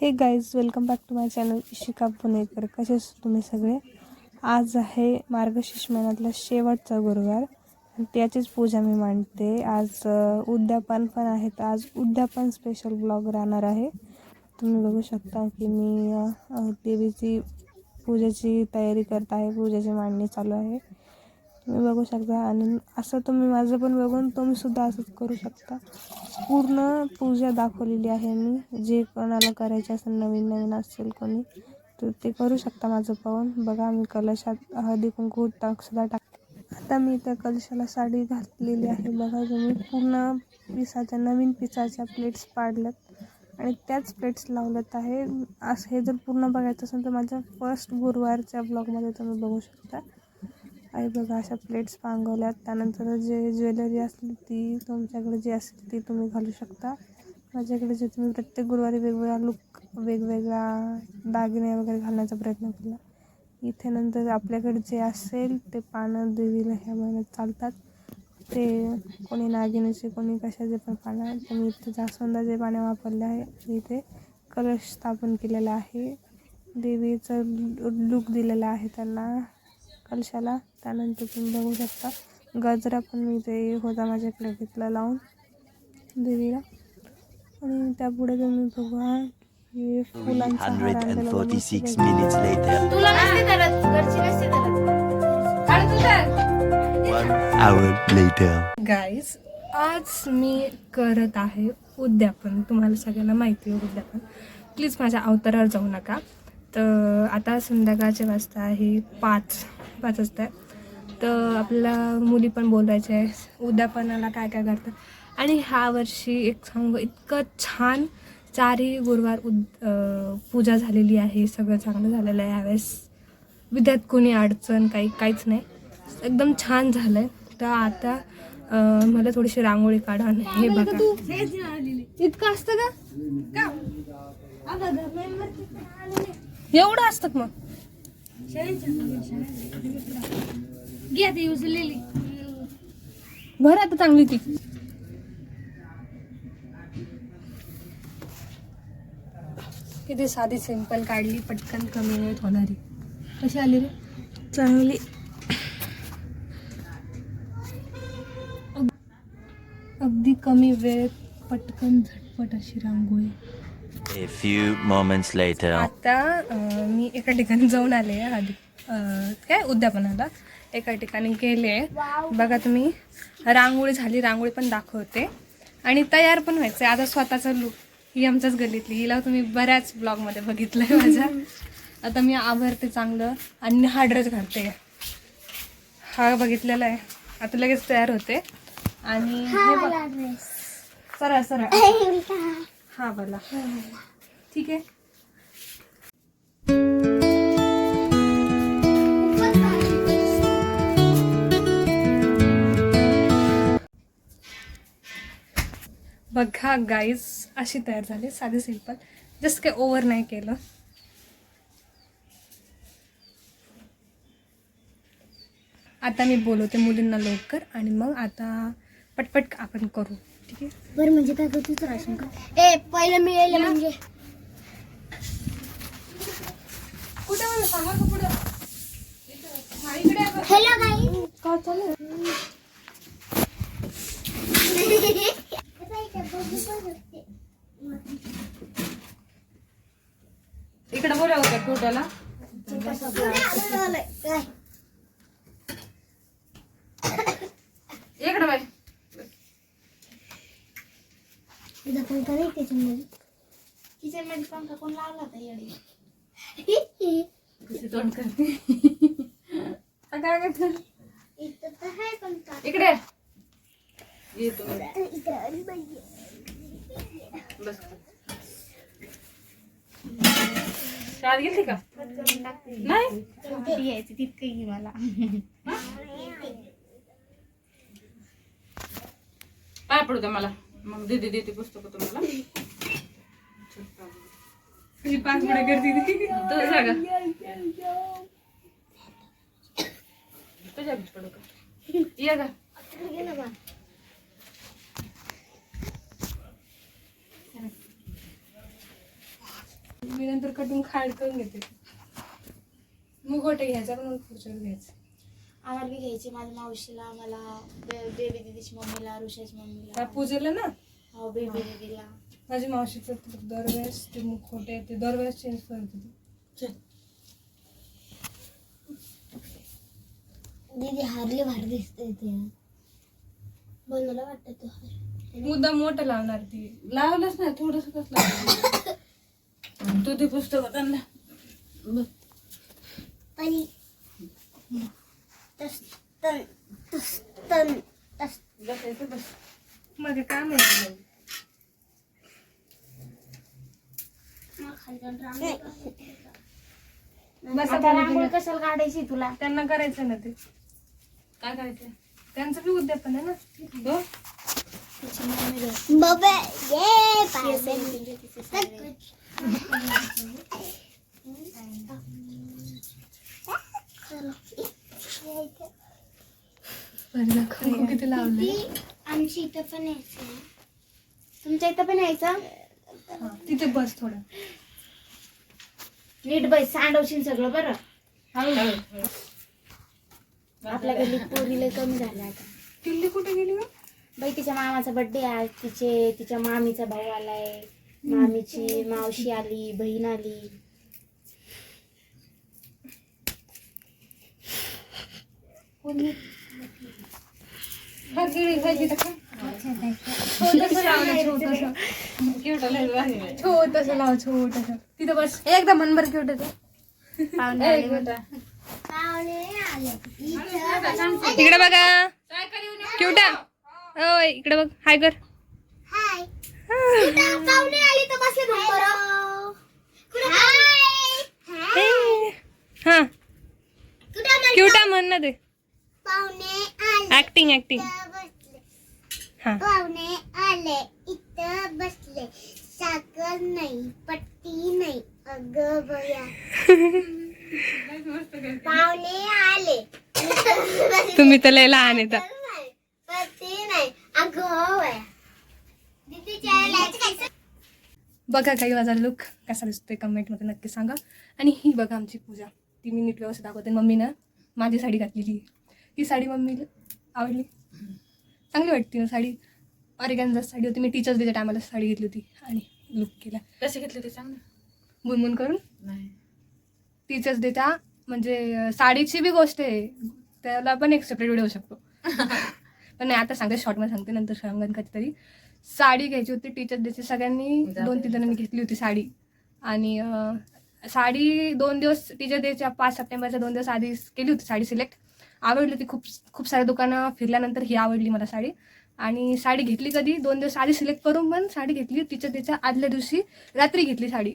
Hey guys welcome back to my channel Ishika Punekar कसे तुम्ही सगळे? आज आहे मार्गशीर्ष महिन्यातला शेवटचा गुरुवार. त्याचीच पूजा मी मांडते. आज उद्यापन पण आहे तर आज उद्यापन स्पेशल ब्लॉग राहणार आहे. तुम्ही बघू शकता की मी देवीची पूजेची तयारी करत आहे. पूजेची मांडणी चालू आहे. तुम्ही बघू शकता आणि असं तुम्ही माझं पण बघून तुम्ही सुद्धा असंच करू शकता. पूर्ण पूजा दाखवलेली आहे मी. जे कोणाला करायचे असेल नवीन नवीन असेल कोणी तर ते करू शकता माझं पाहून. बघा मी कलशात हळदी कुंकू टाक सुद्धा टाक आता मी त्या कलशाला साडी घातलेली आहे. बघा तुम्ही पूर्ण पिसाच्या नवीन पिसाच्या प्लेट्स पाडल्यात. आणि त्याच प्लेट्स लावल्यात आहे. असं हे जर पूर्ण बघायचं असेल तर माझ्या फर्स्ट गुरुवारच्या ब्लॉगमध्ये तुम्ही बघू शकता. आई बघा अशा प्लेट्स पांगवल्यात. त्यानंतर जे ज्वेलरी असली ती तुमच्याकडे जी असेल ती तुम्ही घालू शकता. माझ्याकडे जे तुम्ही प्रत्येक गुरुवारी वेगवेगळा लुक वेगवेगळा दागिने वगैरे घालण्याचा प्रयत्न केला. इथे नंतर आपल्याकडे जे असेल ते पानं देवीला ह्या महिन्यात चालतात. ते कोणी नागिनीचे कोणी कशाचे पण पानं तर मी इथे जास्वंदाचे पाने वापरले आहे. इथे कलश स्थापन केलेला आहे. देवीचं लुक दिलेला आहे त्यांना कलशाला. त्यानंतर तुम्ही बघू शकता गजरा पण मी ते होता माझ्याकडे घेतला लावून देवीला. आणि त्यापुढे तुम्ही बघा हे फुलांचा हार आणलेला बघा. 346 minutes later. तुला नसते करत घरची नसते करत काढ तू तर One hour later. गाईज आज मी करत आहे उद्यापन तुम्हाला सगळ्यांना माहिती आहे उद्यापन प्लीज माझ्या अवतारावर जाऊ नका तर आता संध्याकाळचे वाजता आहे पाच पाच वाजता आहे. तर आपल्याला मुली पण बोलायचे आहे उद्यापनाला काय काय करतात आणि ह्या वर्षी एक सांगू इतकं छान चारही गुरुवार उद पूजा झालेली आहे. सगळं चांगलं झालेलं आहे. यावेळेस विद्यात कोणी अडचण काही काहीच नाही. एकदम छान झालं आहे तर आता मला थोडीशी रांगोळी काढा हे बघा. इतकं असतं का? एवढं असतं मग? घ्या ती बरं आता चांगली ती. किती साधी सिंपल काढली पटकन कमी वेळेत होणारी. कशी आली रे? चांगली. अग- अगदी कमी वेळेत पटकन झटपट अशी रांगोळी. A few moments later. आता अं, मी एका ठिकाणी जाऊन आले आधी. अं, काय उद्यापनाला? एका ठिकाणी गेले बघा तुम्ही रांगोळी झाली रांगोळी पण दाखवते. आणि तयार पण व्हायचं आता स्वतःचा लुक ही आमच्याच गल्लीतली. हिला तुम्ही बऱ्याच ब्लॉगमध्ये बघितलं आहे माझ्या. आता मी आवरते चांगलं आणि हा ड्रेस घालते. हा बघितलेला आहे. आता लगेच तयार होते. आणि हे बघ. सरळ सरळ हा बोला ठीक आहे. बघा गाईज अशी तयार झाली साधी सिंपल जस्ट काही ओव्हर नाही केलं. आता मी बोलवते मुलींना लवकर आणि मग आता पटपट आपण करू. ठीक आहे? बरं म्हणजे काय करतोच राशन का? ए पहिलं मी यायला म्हणजे. कुठे सांगा का पुढं. इकडे आहे बघ. हॅलो गाई का चालू इकडे फोटोला इकडे बाय पंखा नाही त्याच्यामध्ये किचनमध्ये पंखा कोण लावला होता येडी कशी तोंड करते काय करते? इथं तर आहे पंखा इकडे ये तू. इकडे आली बाई. बस शाळेत गेली का? नाही? यायची तितकं घे मला. पाय पडू द्या मला. मग दीदी देते पुस्तक तुम्हाला. तुझी पाच करते ती. तुझं जागा तुझ्या पडू का? ये का तिकडे गेलं बा मी नंतर कटिंग खाड करून घेते. मग गोटे घ्यायचा पण मग पुढच्यावर घ्यायचं. आम्हाला बी घ्यायची. माझ्या मावशीला मला बेबी दिदीची मम्मीला ऋषाची का मम्मीला पूजेला ना? हो बेबी दिदीला. माझी मावशीचं ते दरवेळेस ते मुखोटे ते दरवेळेस चेंज करत होती. दीदी हारली भारी दिसते ते. बनवलं वाटतं तू हार. मुद्दा मोठं लावणार ती. लावलंच नाही थोडस कसलं तू ते पुस्तक त्यांना बघ. पण तस तन तस तन तस बसायचं बस माझे काम आहे बस आता रांगोळी कशाला काढायची तुला त्यांना करायचं ना ते काय करायचं त्यांचं बी उद्यापन आहे ना हो बबे ये किती लावलं आमची इथं पण यायचं. तुमच्या इथं पण यायचं? तिथे बस थोडं. नीट बाई सांडवशील सगळं बरं. आपल्या गल्लीत पोरीला कमी झालं आता. किल्ली कुठे गेली? बाई तिच्या मामाचा बर्थडे आज तिचे तिच्या मामीचा भाऊ आलाय. मामीची मावशी आली बहीण आली. हा. छोटंसं लाव छोटंसं. तिथं बस. एकदा मनभर क्यूट इकडे बघा. क्यूटा ओय इकडे बघ. हाय कर हाय पाहुणे आले तर बसले बरोबर हाय हा. क्यूटा म्हण ना ते. ऍक्टिंग ऍक्टिंग हा. पाहुणे आले इथं बसले. साखर नाही पट्टी नाही. अगं बया पाहुणे आले. तुम्ही तर लय लहान येता पट्टी नाही अगं बया दीदीच्या बघा काही माझा लुक कसा दिसतोय कमेंटमध्ये नक्की सांगा. आणि ही बघा आमची पूजा. ती मी नीट व्यवस्थित दाखवते. मम्मीनं माझी साडी घातलेली. ती साडी मम्मीला आवडली. चांगली वाटते ना साडी. ऑरेगॅन्झा साडी होती. मी टीचर्स डेच्या टायमाला साडी घेतली होती. आणि लुक केला. कसे घेतले ते सांग बुनबुन करून. नाही. टीचर्स डेच्या म्हणजे अं, साडीची बी गोष्ट आहे. त्याला पण एक सेपरेट व्हिडिओ शकतो. पण नाही आता सांगते. शॉर्टमध्ये सांगते. नंतर सांगेन कधीतरी. साडी घ्यायची होती टीचर्स डेची सगळ्यांनी दोन तीन जणांनी घेतली होती साडी. आणि साडी दोन दिवस टीचर डेच्या पाच सप्टेंबरच्या दोन दिवस आधी केली होती साडी सिलेक्ट आवडली होती खूप खूप साऱ्या दुकानं फिरल्यानंतर ही आवडली मला साडी. आणि साडी घेतली कधी? दोन दिवस आधी सिलेक्ट करून पण साडी घेतली. टीचर डेच्या आदल्या दिवशी रात्री घेतली साडी.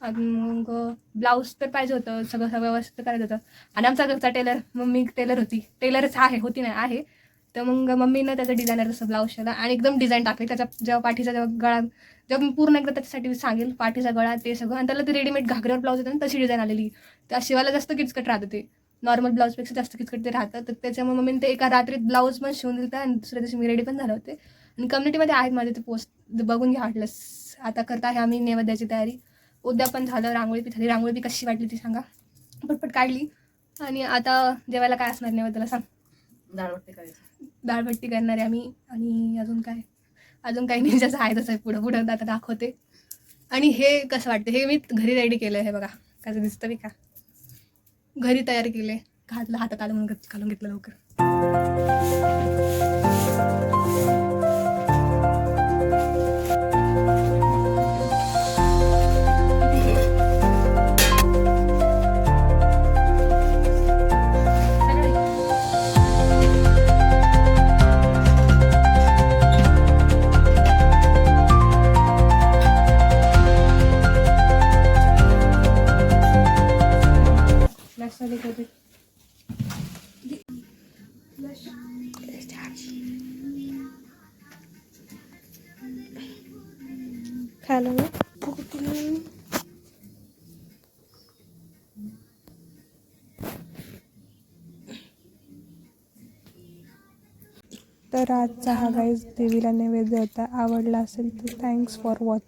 आणि मग ब्लाऊज तर पाहिजे होतं सगळं सगळं व्यवस्थित करायचं होतं. आणि आमचा घरचा टेलर मम्मी टेलर होती. टेलरच आहे होती नाही आहे. तर मग मम्मीनं त्याचं डिझायनर तसं ब्लाऊज शिवला आणि एकदम डिझाईन टाकली. त्याच्या जेव्हा पाठीचा जेव्हा गळा जेव्हा मी पूर्ण एकदा त्याच्यासाठी सांगेल पाठीचा गळा ते सगळं. आणि त्याला ते रेडीमेड घागऱ्यावर ब्लाऊज येतात ना तशी डिझाईन आलेली. त्या शिवायला जास्त किचकट राहतं ते. नॉर्मल ब्लाऊजपेक्षा जास्त किचकट ते राहतं. तर त्याच्यामुळे मम्मीने ते एका रात्रीत ब्लाऊज पण शिवून दिलं आणि दुसऱ्या दिवशी मी रेडी पण झाले होते. आणि कम्युनिटीमध्ये आहेत माझे ते पोस्ट बघून घ्या वाटलंस आता करता आहे आम्ही नैवेद्याची तयारी. उद्या पण झालं रांगोळी बी झाली रांगोळी बी कशी वाटली ती सांगा. पटपट काढली. आणि आता जेवायला काय असणार नैवेद्याला सांग. डाळवट्टी करायची दाळभट्टी करणार आहे आम्ही आणि अजून काय अजून काही नाही जसं आहे तसं पुढं पुढं आता दाखवते. आणि हे कसं वाटतं हे मी घरी रेडी केलं हे बघा. कसं दिसतं मी का? घरी तयार केले घातलं हातात आलं म्हणून घालून घेतलं लवकर. खायला तर आजचा हा गाईज देवीला नैवेद्य होता आवडला असेल तर थँक्स फॉर वॉच